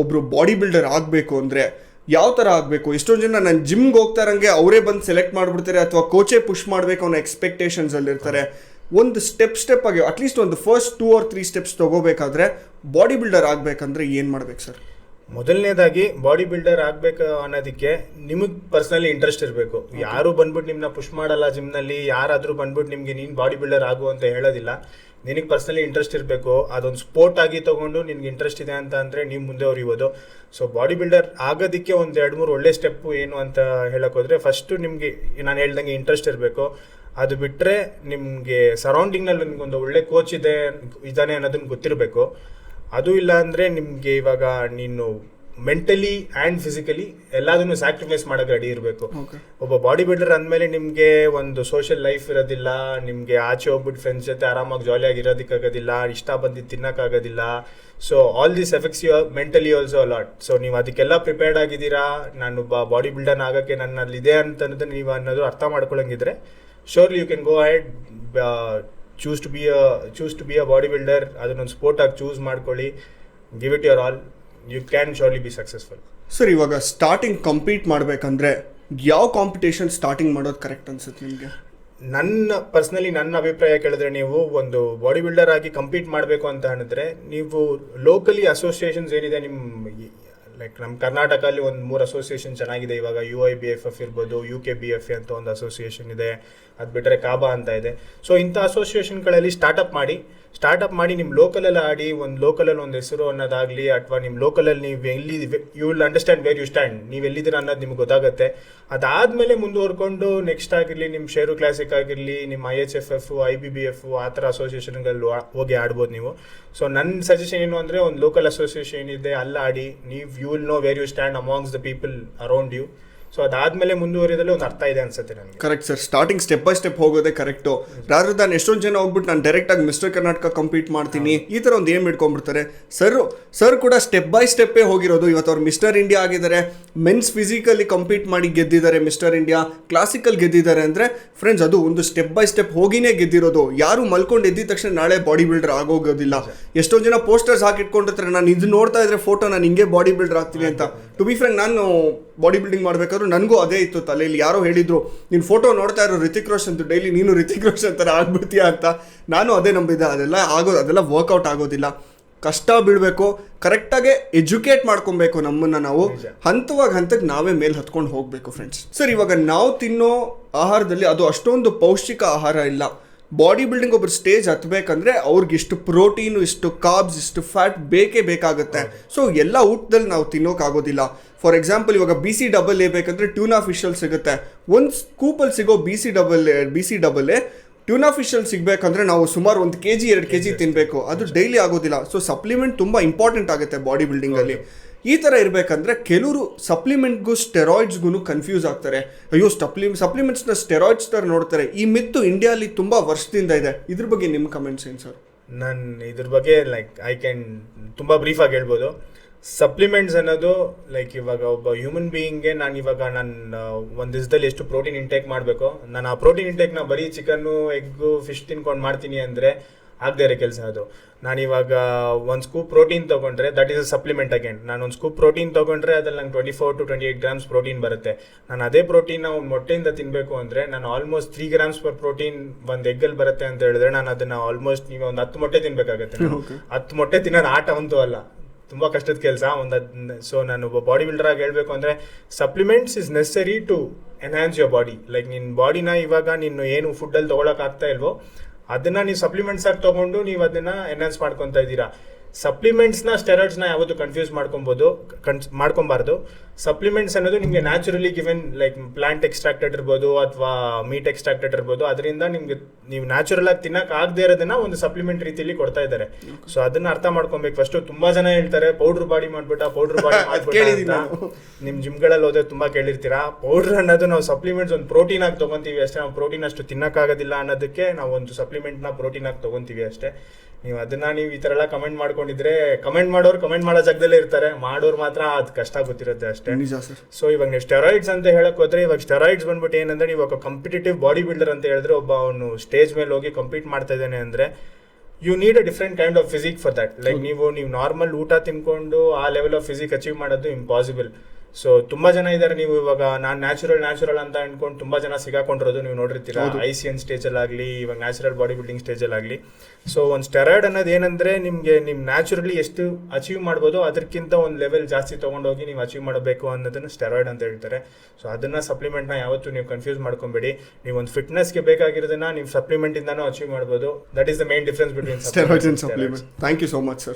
ಒಬ್ರು body builder ಆಗಬೇಕು ಅಂದರೆ ಯಾವ ಥರ ಆಗಬೇಕು? ಎಷ್ಟೊಂದು ಜನ ನಾನು ಜಿಮ್ಗೆ ಹೋಗ್ತಾ ಇರಂಗೆ ಅವರೇ ಬಂದು ಸೆಲೆಕ್ಟ್ ಮಾಡಿಬಿಡ್ತಾರೆ ಅಥವಾ ಕೋಚೇ ಪುಷ್ ಮಾಡಬೇಕು ಅನ್ನೋ ಎಕ್ಸ್ಪೆಕ್ಟೇಷನ್ಸಲ್ಲಿ ಇರ್ತಾರೆ. ಒಂದು ಸ್ಟೆಪ್ ಸ್ಟೆಪ್ ಆಗಿ ಅಟ್ಲೀಸ್ಟ್ ಒಂದು first two or three steps ತೊಗೋಬೇಕಾದ್ರೆ body builder ಆಗಬೇಕಂದ್ರೆ ಏನು ಮಾಡ್ಬೇಕು ಸರ್ ಮೊದಲನೇದಾಗಿ ಬಾಡಿ ಬಿಲ್ಡರ್ ಆಗ್ಬೇಕು ಅನ್ನೋದಕ್ಕೆ ನಿಮಗೆ ಪರ್ಸನಲಿ ಇಂಟ್ರೆಸ್ಟ್ ಇರಬೇಕು. ಯಾರು ಬಂದ್ಬಿಟ್ಟು ನಿಮ್ಮನ್ನ ಪುಷ್ ಮಾಡಲ್ಲ ಜಿಮ್ನಲ್ಲಿ ಯಾರಾದರೂ ಬಂದ್ಬಿಟ್ಟು ನಿಮಗೆ ನೀನು ಬಾಡಿ ಬಿಲ್ಡರ್ ಆಗು ಅಂತ ಹೇಳೋದಿಲ್ಲ. ನಿನಗೆ ಪರ್ಸನಲಿ ಇಂಟ್ರೆಸ್ಟ್ ಇರಬೇಕು. ಅದೊಂದು ಸ್ಪೋರ್ಟ್ ಆಗಿ ತಗೊಂಡು ನಿನ್ಗೆ ಇಂಟ್ರೆಸ್ಟ್ ಇದೆ ಅಂತ ಅಂದರೆ ನೀವು ಮುಂದೆ ಹೊರಿಬೋದು ಸೊ ಬಾಡಿ ಬಿಲ್ಡರ್ ಆಗೋದಕ್ಕೆ ಒಂದು ಎರಡು ಮೂರು ಒಳ್ಳೆ ಸ್ಟೆಪ್ಪು ಏನು ಅಂತ ಹೇಳೋಕ್ಕೋದ್ರೆ ಫಸ್ಟು ನಿಮಗೆ ನಾನು ಹೇಳ್ದಂಗೆ ಇಂಟ್ರೆಸ್ಟ್ ಇರಬೇಕು. ಅದು ಬಿಟ್ಟರೆ ನಿಮಗೆ ಸರೌಂಡಿಂಗ್ನಲ್ಲಿ ನಿಮಗೊಂದು ಒಳ್ಳೆ ಕೋಚ್ ಇದೆ ಇದ್ದಾನೆ ಅನ್ನೋದನ್ನ ಗೊತ್ತಿರಬೇಕು. ಅದು ಇಲ್ಲ ಅಂದರೆ ನಿಮಗೆ ಇವಾಗ ನೀನು ಮೆಂಟಲಿ ಆ್ಯಂಡ್ ಫಿಸಿಕಲಿ ಎಲ್ಲದನ್ನು ಸ್ಯಾಕ್ರಿಫೈಸ್ ಮಾಡೋಕೆ ರೆಡಿ ಇರಬೇಕು. ಒಬ್ಬ ಬಾಡಿ ಬಿಲ್ಡರ್ ಅಂದಮೇಲೆ ನಿಮಗೆ ಒಂದು ಸೋಷಿಯಲ್ ಲೈಫ್ ಇರೋದಿಲ್ಲ ನಿಮಗೆ ಆಚೆ ಹೋಗ್ಬಿಟ್ಟು ಫ್ರೆಂಡ್ಸ್ ಜೊತೆ ಆರಾಮಾಗಿ ಜಾಲಿಯಾಗಿ ಇರೋದಕ್ಕಾಗೋದಿಲ್ಲ ಇಷ್ಟ ಬಂದಿದ್ದು ತಿನ್ನೋಕ್ಕಾಗೋದಿಲ್ಲ. So all this effects you mentally also a lot so ನೀವು ಅದಕ್ಕೆಲ್ಲ ಪ್ರಿಪೇರ್ಡ್ ಆಗಿದ್ದೀರಾ ನಾನು ಬಾಡಿ ಬಿಲ್ಡರ್ ಆಗೋಕ್ಕೆ ನನ್ನಲ್ಲಿ ಇದೆ ಅಂತ ಅನ್ನೋದು ನೀವು ಅನ್ನೋದು ಅರ್ಥ ಮಾಡ್ಕೊಳಂಗಿದ್ರೆ surely you can go head choose to be a choose to be a body builder ಅದನ್ನೊಂದು ಸ್ಪೋರ್ಟ್ ಆಗಿ ಚೂಸ್ ಮಾಡ್ಕೊಳ್ಳಿ give it your all you can surely be successful sir ಇವಾಗ ಸ್ಟಾರ್ಟಿಂಗ್ ಕಂಪೀಟ್ ಮಾಡಬೇಕಂದ್ರೆ ಯಾವ ಕಾಂಪಿಟೇಷನ್ ಸ್ಟಾರ್ಟಿಂಗ್ ಮಾಡೋದು correct ಅನ್ಸುತ್ತೆ ನಿಮಗೆ? ನನ್ನ ಪರ್ಸ್ನಲಿ ನನ್ನ ಅಭಿಪ್ರಾಯ ಕೇಳಿದ್ರೆ ನೀವು ಒಂದು ಬಾಡಿ ಬಿಲ್ಡರ್ ಆಗಿ ಕಂಪೀಟ್ ಮಾಡಬೇಕು ಅಂತ ಹೇಳಿದ್ರೆ ನೀವು ಲೋಕಲಿ ಅಸೋಸಿಯೇಷನ್ಸ್ ಏನಿದೆ ನಿಮ್ಮ ಲೈಕ್ ನಮ್ಮ ಕರ್ನಾಟಕದಲ್ಲಿ ಒಂದು ಮೂರು ಅಸೋಸಿಯೇಷನ್ ಚೆನ್ನಾಗಿದೆ. ಇವಾಗ U I B F F ಇರ್ಬೋದು ಯು ಕೆ ಬಿ ಎಫ್ ಅಂತ ಒಂದು ಅಸೋಸಿಯೇಷನ್ ಇದೆ. ಅದು ಬಿಟ್ಟರೆ ಕಾಬಾ ಅಂತ ಇದೆ. ಸೊ ಇಂಥ ಅಸೋಸಿಯೇಷನ್ಗಳಲ್ಲಿ ಸ್ಟಾರ್ಟಪ್ ಮಾಡಿ ಸ್ಟಾರ್ಟಪ್ ಮಾಡಿ ನಿಮ್ಮ ಲೋಕಲಲ್ಲಿ ಆಡಿ, ಒಂದು ಲೋಕಲಲ್ಲಿ ಒಂದು ಹೆಸರು ಅನ್ನೋದಾಗಲಿ, ಅಥವಾ ನಿಮ್ಮ ಲೋಕಲಲ್ಲಿ ನೀವು ಎಲ್ಲಿ you will understand where you stand ನೀವು ಎಲ್ಲಿದ್ದೀರ ಅನ್ನೋದು ನಿಮ್ಗೆ ಗೊತ್ತಾಗುತ್ತೆ. ಅದಾದಮೇಲೆ ಮುಂದುವರ್ಕೊಂಡು ನೆಕ್ಸ್ಟ್ ಆಗಿರಲಿ ನಿಮ್ಮ ಶೇರು ಕ್ಲಾಸಿಕ್ ಆಗಿರಲಿ ನಿಮ್ಮ I H F F I B B F ಆ ಥರ ಅಸೋಸಿಯೇಷನ್ಗಳಲ್ಲಿ ಹೋಗಿ ಆಡ್ಬೋದು ನೀವು. ಸೊ ನನ್ನ ಸಜೆಷನ್ ಏನು ಅಂದರೆ, ಒಂದು ಲೋಕಲ್ ಅಸೋಸಿಯೇಷನ್ ಇದೆ ಅಲ್ಲಾಡಿ ಆಡಿ, ನೀವು you will know where you stand amongst the people around you so ಅದಾದಮೇಲೆ ಮುಂದುವರಿದಲ್ಲಿ ಒಂದು ಅರ್ಥ ಇದೆ ಅನ್ಸುತ್ತೆ ನನಗೆ. Correct sir starting step by step ಹೋಗೋದೇ ಕರೆಕ್ಟು ರಾದ್ರೆ ನಾನು ಎಷ್ಟೊಂದು ಜನ ಹೋಗ್ಬಿಟ್ಟು ನಾನು ಡೈರೆಕ್ಟಾಗಿ ಮಿಸ್ಟರ್ ಕರ್ನಾಟಕ ಕಂಪ್ಲೀಟ್ ಮಾಡ್ತೀನಿ, ಈ ಥರ ಒಂದು ಏಮ್ ಇಟ್ಕೊಂಡ್ಬಿಡ್ತಾರೆ. ಸರ್ ಸರ್ ಕೂಡ ಸ್ಟೆಪ್ ಬೈ ಸ್ಟೆಪ್ಪೇ ಹೋಗಿರೋದು. ಇವತ್ತು ಅವ್ರು ಮಿಸ್ಟರ್ ಇಂಡಿಯಾ ಆಗಿದ್ದಾರೆ. ಮೆನ್ಸ್ ಫಿಸಿಕಲಿ ಕಂಪ್ಲೀಟ್ ಮಾಡಿ ಗೆದ್ದಿದ್ದಾರೆ ಮಿಸ್ಟರ್ ಇಂಡಿಯಾ ಕ್ಲಾಸಿಕಲ್ ಗೆದ್ದಿದ್ದಾರೆ ಅಂದರೆ ಫ್ರೆಂಡ್ಸ್ ಅದು ಒಂದು ಸ್ಟೆಪ್ ಬೈ ಸ್ಟೆಪ್ ಹೋಗಿನೇ ಗೆದ್ದಿರೋದು. ಯಾರು ಮಲ್ಕೊಂಡು ಎದ್ದಿದ ತಕ್ಷಣ ನಾಳೆ ಬಾಡಿ ಬಿಲ್ಡರ್ ಆಗೋಗೋದಿಲ್ಲ. ಎಷ್ಟೊಂದು ಜನ ಪೋಸ್ಟರ್ಸ್ ಹಾಕಿಟ್ಕೊಂಡಿರ್ತಾರೆ. ನಾನು ಇದು ನೋಡ್ತಾ ಇದ್ರೆ ಫೋಟೋ ನಾನು ಹಿಂಗೆ ಬಾಡಿ ಬಿಲ್ಡರ್ ಆಗ್ತೀನಿ ಅಂತ. ಟು ಬಿ ಫ್ರೆಂಡ್ ನಾನು ಬಾಡಿ ಬಿಲ್ಡಿಂಗ್ ಮಾಡಬೇಕಾದ್ರೂ ನನಗೂ ಅದೇ ಇತ್ತು ತಲೆಯಲ್ಲಿ. ಯಾರೋ ಹೇಳಿದ್ರು ನೀನು ಫೋಟೋ ನೋಡ್ತಾ ಇರೋ ರಿತಿಕ್ ಅಂತ ಡೈಲಿ ನೀನು ರಿತಿಕ್ ರೋಷನ್ ಥರ ಆಗ್ಬಿಡ್ತೀಯ ಅಂತ. ನಾನು ಅದೇ ನಂಬಿದ್ದೆ. ಅದೆಲ್ಲ ಆಗೋ ಅದೆಲ್ಲ ವರ್ಕೌಟ್ ಆಗೋದಿಲ್ಲ. ಕಷ್ಟ ಬೀಳಬೇಕು ಕರೆಕ್ಟಾಗಿ ಎಜುಕೇಟ್ ಮಾಡ್ಕೊಬೇಕು ನಮ್ಮನ್ನು ನಾವು. ಹಂತವಾಗಿ ಹಂತಕ್ಕೆ ನಾವೇ ಮೇಲೆ ಹತ್ಕೊಂಡು ಹೋಗಬೇಕು ಫ್ರೆಂಡ್ಸ್ ಸರ್ ಇವಾಗ ನಾವು ತಿನ್ನೋ ಆಹಾರದಲ್ಲಿ ಅದು ಅಷ್ಟೊಂದು ಪೌಷ್ಟಿಕ ಆಹಾರ ಇಲ್ಲ. ಬಾಡಿ ಬಿಲ್ಡಿಂಗ್ ಒಬ್ಬರು ಸ್ಟೇಜ್ ಹತ್ಬೇಕಂದ್ರೆ ಅವ್ರಿಗೆ ಇಷ್ಟು ಪ್ರೋಟೀನು ಇಷ್ಟು ಕಾಬ್ಸ್ ಇಷ್ಟು ಫ್ಯಾಟ್ ಬೇಕೇ ಬೇಕಾಗುತ್ತೆ. ಸೊ ಎಲ್ಲ ಊಟದಲ್ಲಿ ನಾವು ತಿನ್ನೋಕ್ಕಾಗೋದಿಲ್ಲ ಫಾರ್ ಎಕ್ಸಾಂಪಲ್ ಇವಾಗ ಬಿ ಸಿ ಡಬಲ್ ಎ ಬೇಕಂದ್ರೆ ಟ್ಯೂನಾ ಫಿಶಲ್ಲಿ ಸಿಗುತ್ತೆ. ಒಂದು ಸ್ಕೂಪಲ್ಲಿ ಸಿಗೋ B C double A B C double A tuna ಫಿಶಲ್ಲಿ ಸಿಗಬೇಕಂದ್ರೆ ನಾವು ಸುಮಾರು ಒಂದು ಕೆ ಜಿ ಎರಡು ಕೆ ಜಿ ತಿನ್ನಬೇಕು ಅದು ಡೈಲಿ ಆಗೋದಿಲ್ಲ. ಸೊ ಸಪ್ಲಿಮೆಂಟ್ ತುಂಬ ಇಂಪಾರ್ಟೆಂಟ್ ಆಗುತ್ತೆ ಬಾಡಿ ಬಿಲ್ಡಿಂಗಲ್ಲಿ ಈ ಥರ ಇರಬೇಕಂದ್ರೆ ಕೆಲವರು ಸಪ್ಲಿಮೆಂಟ್ಗೂ ಸ್ಟೆರಾಯ್ಡ್ಸ್ಗೂ ಕನ್ಫ್ಯೂಸ್ ಆಗ್ತಾರೆ. ಅಯ್ಯೋ ಸಪ್ಲಿ ಸಪ್ಲಿಮೆಂಟ್ಸ್ನ ಸ್ಟೆರಾಯ್ಡ್ಸ್ ಥರ ನೋಡ್ತಾರೆ. ಈ ಮಿತ್ತು ಇಂಡಿಯಾಲಿ ತುಂಬ ವರ್ಷದಿಂದ ಇದೆ. ಇದ್ರ ಬಗ್ಗೆ ನಿಮ್ಮ ಕಮೆಂಟ್ಸ್ ಏನು ಸರ್ ನಾನು ಇದ್ರ ಬಗ್ಗೆ ಲೈಕ್ ಐ ಕ್ಯಾನ್ ತುಂಬ ಬ್ರೀಫಾಗಿ ಹೇಳ್ಬೋದು. ಸಪ್ಲಿಮೆಂಟ್ಸ್ ಅನ್ನೋದು ಲೈಕ್ ಇವಾಗ ಒಬ್ಬ ಹ್ಯೂಮನ್ ಬೀಯಿಂಗ್ಗೆ ನಾನು ಇವಾಗ ನಾನು ಒಂದು ದಿವಸದಲ್ಲಿ ಎಷ್ಟು ಪ್ರೋಟೀನ್ ಇಂಟೇಕ್ ಮಾಡಬೇಕು ನಾನು ಆ ಪ್ರೋಟೀನ್ ಇಂಟೇಕ್ನ ಬರೀ ಚಿಕನ್ನು ಎಗ್ಗು ಫಿಶ್ ತಿನ್ಕೊಂಡು ಮಾಡ್ತೀನಿ ಅಂದರೆ ಆಗದೇ ಇರೋ ಕೆಲಸ ಅದು. ನಾನು ಇವಾಗ ಒಂದು ಸ್ಕೂಪ್ ಪ್ರೋಟೀನ್ ತೊಗೊಂಡ್ರೆ that is a supplement again ನಾನು ಒಂದು ಸ್ಕೂಪ್ ಪ್ರೋಟೀನ್ ತೊಗೊಂಡ್ರೆ ಅದ್ರಲ್ಲಿ ನಂಗೆ twenty four to twenty eight grams protein ಬರುತ್ತೆ. ನಾನು ಅದೇ ಪ್ರೋಟೀನ್ ಒಂದು ಮೊಟ್ಟೆಯಿಂದ ತಿನ್ನಬೇಕು ಅಂದರೆ ನಾನು almost three grams per protein ಒಂದು ಎಗ್ಗಲ್ಲಿ ಬರುತ್ತೆ ಅಂತ ಹೇಳಿದ್ರೆ ನಾನು ಅದನ್ನು ಆಲ್ಮೋಸ್ಟ್ ನೀವು ಒಂದು ಹತ್ತು ಮೊಟ್ಟೆ ತಿನ್ಬೇಕಾಗತ್ತೆ. ಹತ್ತು ಮೊಟ್ಟೆ ತಿನ್ನೋದು ಆಟ ಅಂತೂ ಅಲ್ಲ. ತುಂಬ ಕಷ್ಟದ ಕೆಲಸ. ಒಂದು ಸೊ ನಾನು ಒಬ್ಬ ಬಾಡಿ ಬಿಲ್ಡರ್ ಆಗಿ ಹೇಳಬೇಕು ಅಂದರೆ supplements is necessary to enhance your body like ನಿನ್ನ ಬಾಡಿನ ಇವಾಗ ನೀನು ಏನು ಫುಡ್ಡಲ್ಲಿ ತೊಗೊಳಕ್ಕೆ ಆಗ್ತಾ ಇಲ್ವೋ, ಅದನ್ನು ನೀವು ಸಪ್ಲಿಮೆಂಟ್ಸ್ ಆಗಿ ತೊಗೊಂಡು ನೀವು ಅದನ್ನು ಎನ್ಹ್ಯಾನ್ಸ್ ಮಾಡ್ಕೊತಾ ಇದ್ದೀರಾ. ಸಪ್ಲಿಮೆಂಟ್ಸ್ನ ಸ್ಟೆರಾಯ್ಡ್ಸ್ನ ಯಾವತ್ತೂ ಕನ್ಫ್ಯೂಸ್ ಮಾಡ್ಕೊಬೋದು ಕನ್ ಮಾಡ್ಕೊಬಾರ್ದು. ಸಪ್ಲಿಮೆಂಟ್ಸ್ ಅನ್ನೋದು ನಿಮಗೆ naturally given like plant extracted ಇರ್ಬೋದು ಅಥವಾ ಮೀಟ್ ಎಕ್ಸ್ಟ್ರಾಕ್ಟೆಡ್ ಇರ್ಬೋದು ಅದರಿಂದ ನಿಮ್ಗೆ ನೀವು ನ್ಯಾಚುರಲ್ ಆಗಿ ತಿನ್ನಕ್ ಆಗದೆ ಇರೋದನ್ನ ಒಂದು ಸಪ್ಲಿಮೆಂಟ್ ರೀತಿಯಲ್ಲಿ ಕೊಡ್ತಾ ಇದ್ದಾರೆ. ಸೊ ಅದನ್ನ ಅರ್ಥ ಮಾಡ್ಕೊಬೇಕು. ಫಸ್ಟ್ ತುಂಬಾ ಜನ ಹೇಳ್ತಾರೆ ಪೌಡರ್ ಬಾಡಿ ಮಾಡ್ಬಿಟ್ಟ ಪೌಡರ್ ಬಾಡಿ ಮಾಡ್ಬಿಟ್ಟ ನಿಮ್ ಜಿಮ್ಗಳಲ್ಲಿ ಹೋದ್ರೆ ತುಂಬಾ ಕೇಳಿರ್ತೀರಾ? ಪೌಡರ್ ಅನ್ನೋದು ನಾವು ಸಪ್ಲಿಮೆಂಟ್ಸ್ ಒಂದು ಪ್ರೋಟೀನ್ ಆಗಿ ತಗೊಂತೀವಿ ಅಷ್ಟೇ. ನಾವು ಪ್ರೋಟೀನ್ ಅಷ್ಟು ತಿನ್ನಕ್ಕಾಗೋದಿಲ್ಲ ಅನ್ನೋದಕ್ಕೆ ನಾವು ಒಂದು ಸಪ್ಲಿಮೆಂಟ್ನ ಪ್ರೋಟೀನ್ ಆಗಿ ತಗೊಂತೀವಿ ಅಷ್ಟೇ. ನೀವು ಅದನ್ನ ನೀವು ಈ ತರ ಎಲ್ಲ ಕಮೆಂಟ್ ಮಾಡ್ಕೊಂಡಿದ್ರೆ ಕಮೆಂಟ್ ಮಾಡೋರು ಕಮೆಂಟ್ ಮಾಡೋ ಜಾಗದಲ್ಲೇ ಇರ್ತಾರೆ. ಮಾಡೋರು ಮಾತ್ರ ಅದು ಕಷ್ಟ ಗೊತ್ತಿರುತ್ತೆ ಅಷ್ಟೇ. ನಿಜ ಸರ್. ಸೊ ಇವಾಗ ನೀವು ಸ್ಟೆರಾಯ್ಡ್ಸ್ ಅಂತ ಹೇಳಕ್ ಹೋದ್ರೆ ಇವಾಗ ಸ್ಟೆರಾಯ್ಡ್ಸ್ ಬಂದ್ಬಿಟ್ಟು ಏನಂದ್ರೆ ಇವಾಗ ಕಂಪಿಟೇಟಿವ್ ಬಾಡಿ ಬಿಲ್ಡರ್ ಅಂತ ಹೇಳಿದ್ರೆ ಒಬ್ಬ ಅವನು ಸ್ಟೇಜ್ ಮೇಲೆ ಹೋಗಿ ಕಂಪೀಟ್ ಮಾಡ್ತಾ ಇದ್ದಾನೆ ಅಂದ್ರೆ you need a different kind of physique for that like ನೀವು ನೀವು ನಾರ್ಮಲ್ ಊಟ ತಿನ್ಕೊಂಡು ಆ ಲೆವೆಲ್ ಆಫ್ ಫಿಸಿಕ್ ಅಚೀವ್ ಮಾಡೋದು ಇಂಪಾಸಿಬಲ್ ಸೊ ತುಂಬಾ ಜನ ಇದ್ದಾರೆ ನೀವು ಇವಾಗ. ನಾನ್ ನ್ಯಾಚುರಲ್ ನ್ಯಾಚುರಲ್ ಅಂತ ಅನ್ಕೊಂಡು ತುಂಬಾ ಜನ ಸಿಗಾಕೊಂಡಿರೋದು ನೀವು ನೋಡಿರ್ತೀರಾ. ಐ ಸಿ ಎನ್ ಸ್ಟೇಜ್ ಅಲ್ಲಿ ಆಗಲಿ ಇವಾಗ ನ್ಯಾಚುರಲ್ ಬಾಡಿ ಬಿಲ್ಡಿಂಗ್ ಸ್ಟೇಜ್ ಅಲ್ಲಿ ಆಗಲಿ. ಸೊ ಒಂದು ಸ್ಟೆರಾಯ್ಡ್ ಅನ್ನೋದು ಏನಂದ್ರೆ ನಿಮ್ಗೆ ನಿಮ್ ನ್ಯಾಚುರಲಿ ಎಷ್ಟು ಅಚೀವ್ ಮಾಡ್ಬೋದು ಅದಕ್ಕಿಂತ ಒಂದು ಲೆವೆಲ್ ಜಾಸ್ತಿ ತಗೊಂಡೋಗಿ ನೀವು ಅಚೀವ್ ಮಾಡಬೇಕು ಅನ್ನೋದನ್ನ ಸ್ಟೆರಾಯ್ಡ್ ಅಂತ ಹೇಳ್ತಾರೆ. ಸೊ ಅದನ್ನ ಸಪ್ಲಿಮೆಂಟ್ನ ಯಾವತ್ತೂ ನೀವು ಕನ್ಫ್ಯೂಸ್ ಮಾಡ್ಕೊಬೇಡಿ. ನೀವು ಒಂದು ಫಿಟ್ನೆಸ್ಗೆ ಬೇಕಾಗಿರೋದನ್ನ ನೀವು ಸಪ್ಲಿಮೆಂಟ್ ಇಂದಾನು ಅಚೀವ್ ಮಾಡ್ಬೋದು. That is the main difference between thank you so much sir